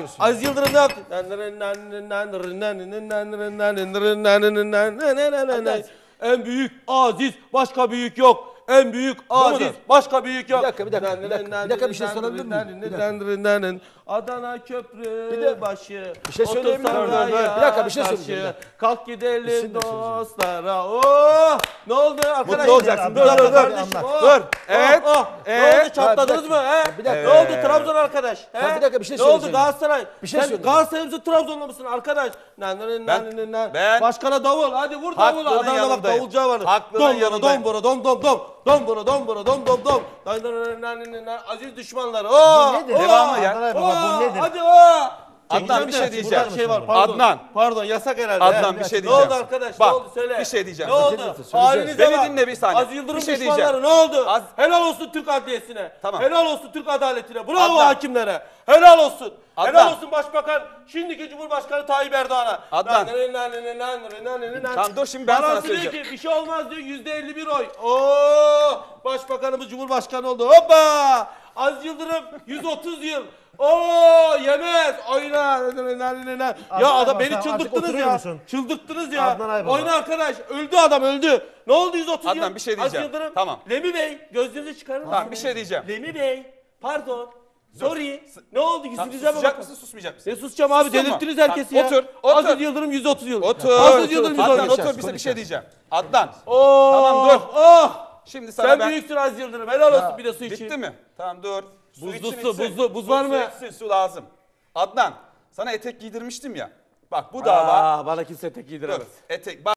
yaşıyorsun? Aziz Yıldırım ne yaptı? En büyük Aziz, başka büyük yok. En büyük Aziz, başka büyük yok. Bir dakika, bir dakika, bir dakika. Bir dakika, bir şey sorabilir miyim? Adana köprü Bir de- başı. bir şey söyleyeyim mi? Bir dakika, bir şey karşı. söyleyeceğim Kalk gidelim dostlara. Oh! Ne oldu arkadaşlar? Mutlu olacaksın. Dur, Dur, dur, dur. Oh, oh, Evet. oh. Ne oldu çatladınız mı? He? Bir dakika. Ne oldu Trabzon arkadaş? He? Bir dakika, bir şey Ne oldu. Galatasaray? Bir şey Sen söyleyeceğim. Galatasaray mısın Trabzonlu musun arkadaş? Ben, ben- Başkana davul. Hadi vur davulu. Adana'da bak davulcu var. Haklının yanındayım. Dom bura dom dom dom. Dom bura dom bura dom dom dom. Aziz düşmanları. Oh, nedir? oh, Devamı ya. Bu oh, nedir? Hadi oh. Adnan, bir şey diyeceğim. Şey var, pardon. Adnan. Pardon yasak herhalde. Adnan, bir şey Ne diyeceğim. oldu arkadaş? Bak, ne oldu söyle. bir şey diyeceğim. Ne oldu? Halinize Beni bak. dinle bir saniye. Az Yıldırım Bir şey düşmanları ne oldu? Az- Helal olsun Türk Adliyesi'ne. Tamam. Helal olsun Türk adaletine. Bravo Adnan. hakimlere. Helal olsun. Adnan. Helal olsun Başbakan. Şimdiki Cumhurbaşkanı Tayyip Erdoğan'a. Adnan. Tamam dur şimdi ben sana diyor söyleyeceğim. ki bir şey olmaz diyor yüzde 51 oy. Oo, Başbakanımız Cumhurbaşkanı oldu. Hoppa. Az Yıldırım 130 yıl. Oo yemez. Oyna. Ya Adnan adam abi, beni sen artık çıldırttınız oturuyor ya. musun? Çıldırttınız ya. Adnan. Oyna arkadaş. Öldü adam öldü. Ne oldu 130 yıl? Adnan, bir şey Az diyeceğim. Yıldırım. Tamam. Lemi Bey gözünüzü çıkarır mısınız? Tamam bir şey diyeceğim. Lemi Bey pardon. Sorry. Ne oldu? Yüzünüze mi susacak bakın? mısın susmayacak mısın? Ne susacağım abi mı? delirttiniz herkesi Tamam, ya. otur, otur. Aziz Yıldırım 130 yıl. Otur. Aziz Yıldırım 130 Adnan yıl. otur bir, şey diyeceğim. Adnan. Oo, Tamam, dur. Oh. Şimdi sana Sen ben... büyüksün Aziz Yıldırım. Helal olsun bir de su için. Bitti mi? Tamam dur. Su Buzlu su, içsin. buzlu- buz var Su mı? içsin, su lazım. Adnan sana etek giydirmiştim ya. Bak bu dava. Aa, bana kimse tek Dur. giydiremez. Etek. Bak